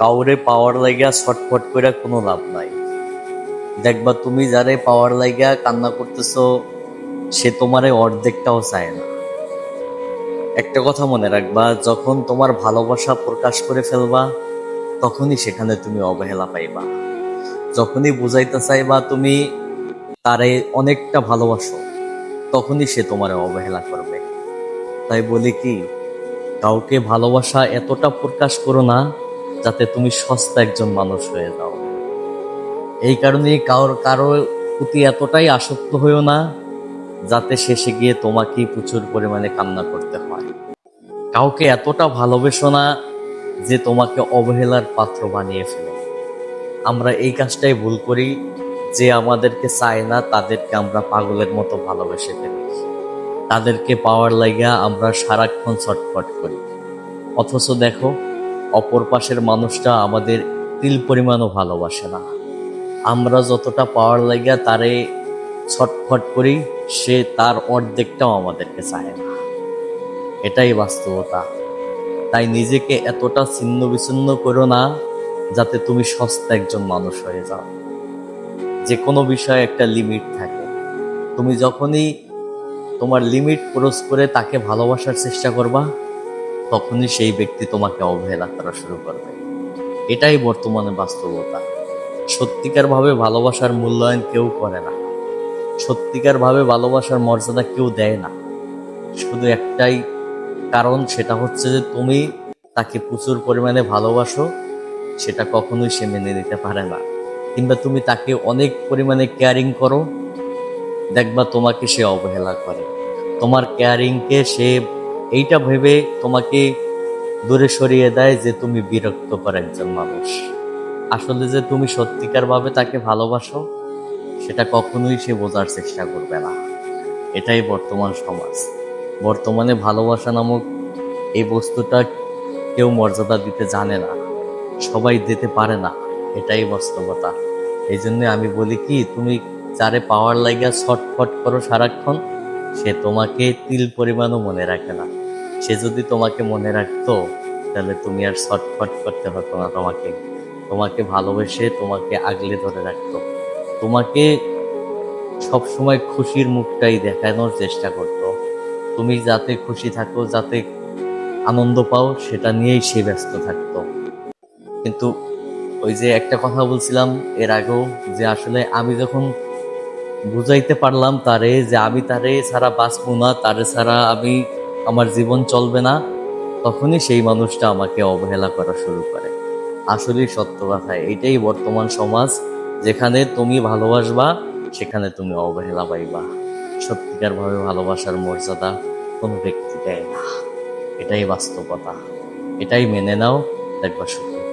কাউরে পাওয়ার লাগিয়া ছটফট করে কোনো লাভ নাই। দেখবা তুমি যারে পাওয়ার লাগিয়া কান্না করতেছো, সে তোমারে অর্ধেকটাও চায় না। একটা কথা মনে রাখবা, যখন তোমার ভালোবাসা প্রকাশ করে ফেলবা, তখনই সেখানে তুমি অবহেলা পাইবা। যখনই বুঝাইতে চাইবা তুমি তারে অনেকটা ভালোবাসো, তখনই সে তোমারে অবহেলা করবে। তাই বলি কি, কাউকে ভালোবাসা এতটা প্রকাশ করো না যাতে তুমি সস্তা একজন মানুষ হয়ে যাও। এই কারণে কারোর কারোর প্রতি এতটাই আসক্ত হইও না, যাতে শেষে গিয়ে তোমাকেই প্রচুর পরিমাণে কান্না করতে হয়। কাউকে এতটা ভালোবেসো না যে তোমাকে অবহেলার পাত্র বানিয়ে ফেলে। আমরা এই কাজটাই ভুল করি যে আমাদেরকে চায় না তাদেরকে আমরা পাগলের মতো ভালোবেসে ফেলি। তাদেরকে পাওয়ার লাইগা আমরা সারাক্ষণ ছটফট করি। অথচ দেখো অপর পাশের মানুষটা আমাদের তিল পরিমাণও ভালোবাসে না। আমরা যতটা পাওয়ার লাইগা তারে ছটফট করি, সে তার অর্ধেকটাও আমাদেরকে চায় না। এটাই বাস্তবতা। তাই নিজেকে এতটা ছিন্ন বিচ্ছিন্ন করো না, যাতে তুমি সস্তা একজন মানুষ হয়ে যাও। যে কোনো বিষয়ে একটা লিমিট থাকে। তুমি যখনই তোমার লিমিট ক্রস করে তাকে ভালোবাসার চেষ্টা করবা তখনই সেই ব্যক্তি তোমাকে অবহেলা করা শুরু করবে। এটাই বর্তমানে বাস্তবতা। সত্যিকার ভাবে ভালোবাসার মূল্যায়ন কেউ করে না। সত্যিকার ভাবে ভালোবাসার মর্যাদা কেউ দেয় না। শুধু একটাই কারণ, সেটা হচ্ছে যে তুমি তাকে প্রচুর পরিমাণে ভালোবাসো, সেটা কখনোই সে মেনে নিতে পারে না। কিংবা তুমি তাকে অনেক পরিমাণে কেয়ারিং করো, দেখবা তোমাকে সে অবহেলা করে। তোমার কেয়ারিংকে সে এইটা ভেবে তোমাকে দূরে সরিয়ে দেয় যে তুমি বিরক্ত বিরক্তকর একজন মানুষ। আসলে যে তুমি সত্যিকার ভাবে তাকে ভালোবাসো, সেটা কখনোই সে বোঝার চেষ্টা করবে না। এটাই বর্তমান সমাজ। বর্তমানে ভালোবাসা নামক এই বস্তুটা কেউ মর্যাদা দিতে জানে না, সবাই দিতে পারে না, এটাই বাস্তবতা। এই জন্য আমি বলি কি, তুমি যারে পাওয়ার লাগিয়া ছটফট করো সারাক্ষণ, সে তোমাকে তিল পরিমাণও মনে রাখে না। সে যদি তোমাকে মনে রাখতো, তাহলে তুমি আর ছটফট করতে হতো না তোমাকে। তোমাকে ভালোবেসে তোমাকে আগলে ধরে রাখতো। তোমাকে সবসময় খুশির মুখটাই দেখানোর চেষ্টা করতো। তুমি যাতে খুশি থাকো, যাতে আনন্দ পাও, সেটা নিয়েই সে ব্যস্ত থাকতো। কিন্তু ওই যে একটা কথা বলছিলাম এর আগেও, যে আসলে আমি যখন বুঝাইতে পারলাম তারে, যে আমি তারে ছাড়া বাঁচবো না, তারে ছাড়া আমি আমার জীবন চলবে না, তখনই সেই মানুষটা আমাকে অবহেলা করা শুরু করে। আসলেই সত্য কথা, এটাই বর্তমান সমাজ। যেখানে তুমি ভালোবাসবা, সেখানে তুমি অবহেলা পাইবা। সত্যিকারভাবে ভালোবাসার মর্যাদা কোনো ব্যক্তি দেয় না। এটাই বাস্তবতা। এটাই মেনে নাও, দেখবা সুখী।